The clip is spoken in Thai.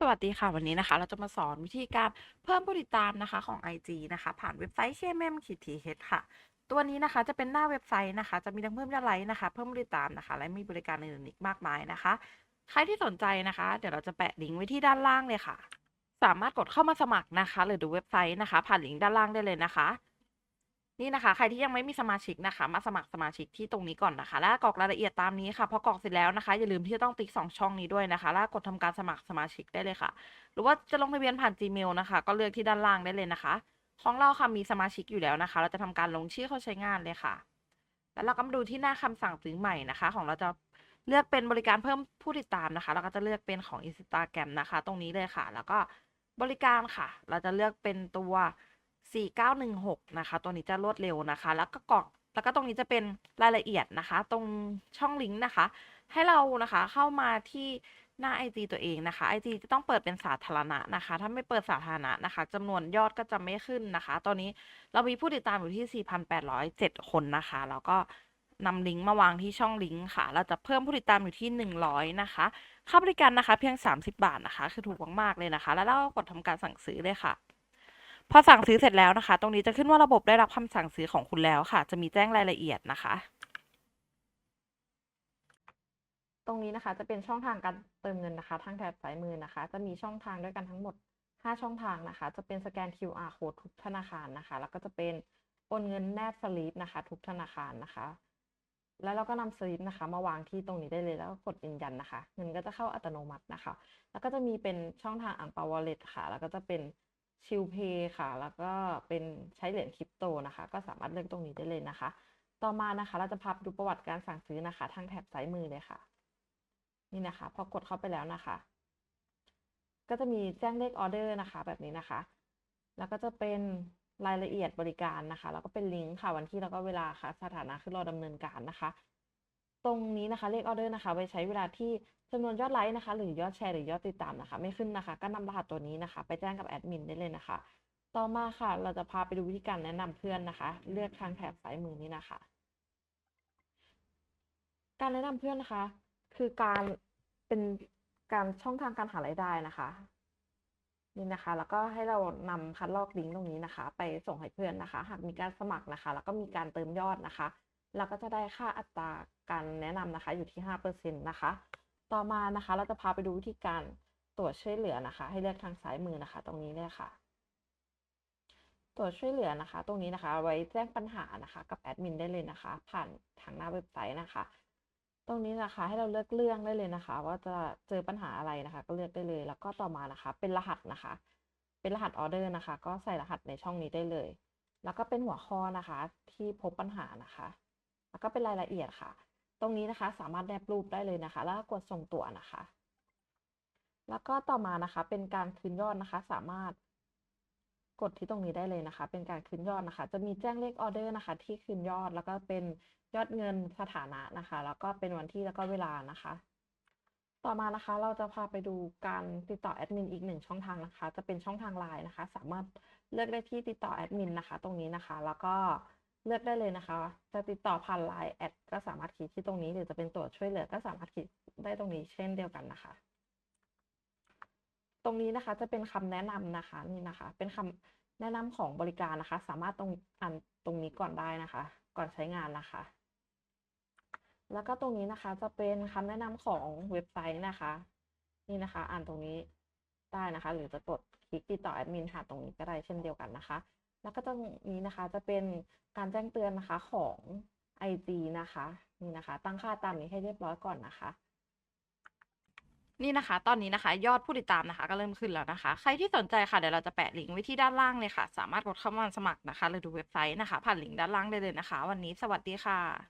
สวัสดีค่ะวันนี้นะคะ เราจะมาสอนวิธีการเพิ่มผู้ติดตามนะคะของ IG นะคะ ผ่านเว็บไซต์ cmm-th ค่ะ ตัวนี้นะคะจะเป็นหน้าเว็บไซต์นะคะ จะมีทั้งเพิ่มยอดไลค์นะคะ เพิ่มผู้ติดตามนะคะ และมีบริการอื่นๆอีกมากมายนะคะ ใครที่สนใจนะคะ เดี๋ยวเราจะแปะลิงก์ไว้ที่ด้านล่างเลยค่ะ สามารถกดเข้ามาสมัครนะคะ หรือดูเว็บไซต์นะคะ ผ่านลิงก์ด้านล่างได้เลยนะคะ นี่นะคะ ใครที่ยังไม่มีสมาชิกนะคะ มาสมัครสมาชิกที่ตรงนี้ก่อนนะคะ แล้วกรอกรายละเอียดตามนี้ค่ะพอกรอกเสร็จแล้วนะคะ อย่าลืมที่จะต้องติ๊กสองช่องนี้ด้วยนะคะ แล้วกดทำการสมัครสมาชิกได้เลยค่ะ หรือว่าจะลงทะเบียนผ่าน Gmail นะคะ ก็เลือกที่ด้านล่างได้เลยนะคะ ของเราค่ะมีสมาชิกอยู่แล้วนะคะ เราจะทำการลงชื่อเข้าใช้งานเลยค่ะ แล้วเราก็มาดูที่หน้าคำสั่งซื้อใหม่นะคะ ของเราจะเลือกเป็นบริการเพิ่มผู้ติดตามนะคะ เราก็จะเลือกเป็นของ Instagram นะคะ ตรงนี้เลยค่ะ แล้วก็บริการค่ะ เราจะเลือกเป็นตัว 4916 นะคะ ตัวนี้จะรวดเร็วนะคะ แล้วก็กรอกแล้วก็ตรงนี้จะเป็นรายละเอียดนะคะ ตรงช่องลิงก์นะคะ ให้เรานะคะเข้ามาที่หน้า IG ตัวเองนะคะ IG จะต้องเปิดเป็นสาธารณะนะคะ ถ้าไม่เปิดสาธารณะนะคะจำนวนยอดก็จะไม่ขึ้นนะคะ ตอนนี้เรามีผู้ติดตามอยู่ที่ 4,807 คนนะคะ แล้วก็นำลิงก์มาวางที่ช่องลิงก์ค่ะ เราจะเพิ่มผู้ติดตามอยู่ที่ 100 นะคะ ค่าบริการนะคะเพียง 30 บาทนะคะ คือถูกมากๆเลยนะคะ แล้วเราก็กดทำการสั่งซื้อเลยค่ะ พอสั่งซื้อเสร็จแล้วนะคะ ตรงนี้จะขึ้นว่าระบบได้รับคำสั่งซื้อของคุณแล้วค่ะ จะมีแจ้งรายละเอียดนะคะ ตรงนี้นะคะจะเป็นช่องทางการเติมเงินนะคะ ทางแถบซ้ายมือนะคะ จะมีช่องทางด้วยกันทั้งหมด 5 ช่องทางนะคะ จะเป็นสแกน QR code ทุกธนาคารนะคะ แล้วก็จะเป็นโอนเงินแนบสลิปนะคะ ทุกธนาคารนะคะ แล้วเราก็นำสลิปนะคะ มาวางที่ตรงนี้ได้เลยแล้วก็กดยืนยันนะคะ เงินก็จะเข้าอัตโนมัตินะคะ แล้วก็จะมีเป็นช่องทางอ่างเปาวอลเล็ตค่ะ แล้วก็จะเป็น ชิลเพย์ค่ะ แล้วก็เป็นใช้เหรียญคริปโตนะคะ ก็สามารถเลือกตรงนี้ได้เลยนะคะ ต่อมานะคะ เราจะพาไปดูประวัติการสั่งซื้อนะคะ ทางแถบซ้ายมือเลยค่ะ นี่นะคะ พอกดเข้าไปแล้วนะคะ ก็จะมีแจ้งเลขออเดอร์นะคะ แบบนี้นะคะ แล้วก็จะเป็นรายละเอียดบริการนะคะ แล้วก็เป็นลิงก์ค่ะวันที่แล้วก็เวลาค่ะ สถานะคือรอดำเนินการนะคะ ตรงนี้นะคะเลขออเดอร์นะคะไว้ใช้เวลาที่จำนวนยอดไลค์นะคะ หรือยอดแชร์หรือยอดติดตามนะคะ ไม่ขึ้นนะคะ ก็นำรหัสตัวนี้นะคะ ไปแจ้งกับแอดมินได้เลยนะคะ ต่อมาค่ะ เราจะพาไปดูวิธีการแนะนำเพื่อนนะคะ เลือกทางแถบซ้ายมือนี้นะคะ การแนะนำเพื่อนนะคะ คือการเป็นการช่องทางการหารายได้นะคะนี่นะคะ แล้วก็ให้เรานำคัดลอกลิงก์ตรงนี้นะคะ ไปส่งให้เพื่อนนะคะ หากมีการสมัครนะคะ แล้วก็มีการเติมยอดนะคะ เราก็จะได้ค่าอัตราการแนะนำนะคะอยู่ที่ห้าเปอร์เซ็นต์นะคะ ต่อมานะคะเราจะพาไปดูวิธีการตรวจช่วยเหลือนะคะ ให้เลือกทางซ้ายมือนะคะ ตรงนี้เลยค่ะ ตรวจช่วยเหลือนะคะ ตรงนี้นะคะ ไว้แจ้งปัญหานะคะ กับแอดมินได้เลยนะคะ ผ่านทางหน้าเว็บไซต์นะคะ ตรงนี้นะคะ ให้เราเลือกเรื่องได้เลยนะคะ ว่าจะเจอปัญหาอะไรนะคะ ก็เลือกได้เลย แล้วก็ต่อมานะคะ เป็นรหัสนะคะ เป็นรหัสออเดอร์นะคะ ก็ใส่รหัสในช่องนี้ได้เลย แล้วก็เป็นหัวข้อนะคะ ที่พบปัญหานะคะ แล้วก็เป็นรายละเอียดค่ะ ตรงนี้นะคะสามารถแนบรูปได้เลยนะคะ แล้วกดส่งตัวนะคะ แล้วก็ต่อมานะคะ เป็นการคืนยอดนะคะ สามารถกดที่ตรงนี้ได้เลยนะคะ เป็นการคืนยอดนะคะ จะมีแจ้งเลขออเดอร์นะคะ ที่คืนยอดแล้วก็เป็นยอดเงินสถานะนะคะ แล้วก็เป็นวันที่แล้วก็เวลานะคะ ต่อมานะคะ เราจะพาไปดูการติดต่อแอดมินอีกหนึ่งช่องทางนะคะ จะเป็นช่องทางไลน์นะคะ สามารถเลือกได้ที่ติดต่อแอดมินนะคะ ตรงนี้นะคะ แล้วก็ เลือกได้เลยนะคะ จะติดต่อผ่านไลน์แอดก็สามารถคลิกที่ตรงนี้ หรือจะเป็นตัวช่วยเหลือก็สามารถคลิกได้ตรงนี้เช่นเดียวกันนะคะ ตรงนี้นะคะจะเป็นคำแนะนำนะคะนี่นะคะ เป็นคำแนะนำของบริการนะคะ สามารถตรงอ่านตรงนี้ก่อนได้นะคะ ก่อนใช้งานนะคะ แล้วก็ตรงนี้นะคะจะเป็นคำแนะนำของเว็บไซต์นะคะ นี่นะคะ อ่านตรงนี้ได้นะคะ หรือจะกดคลิกติดต่อแอดมินหาตรงนี้ก็ได้เช่นเดียวกันนะคะ แล้วก็ตรงนี้นะคะจะเป็นการแจ้งเตือนนะคะของ IG นะคะนี่นะคะ ตั้งค่าตามนี้ให้เรียบร้อยก่อนนะคะ นี่นะคะ ตอนนี้นะคะ ยอดผู้ติดตามนะคะ ก็เริ่มขึ้นแล้วนะคะ ใครที่สนใจค่ะเดี๋ยวเราจะแปะลิงก์ไว้ที่ด้านล่างเลยค่ะ สามารถกดเข้ามาสมัครนะคะหรือดูเว็บไซต์นะคะ ผ่านลิงก์ด้านล่างได้เลยนะคะ วันนี้สวัสดีค่ะ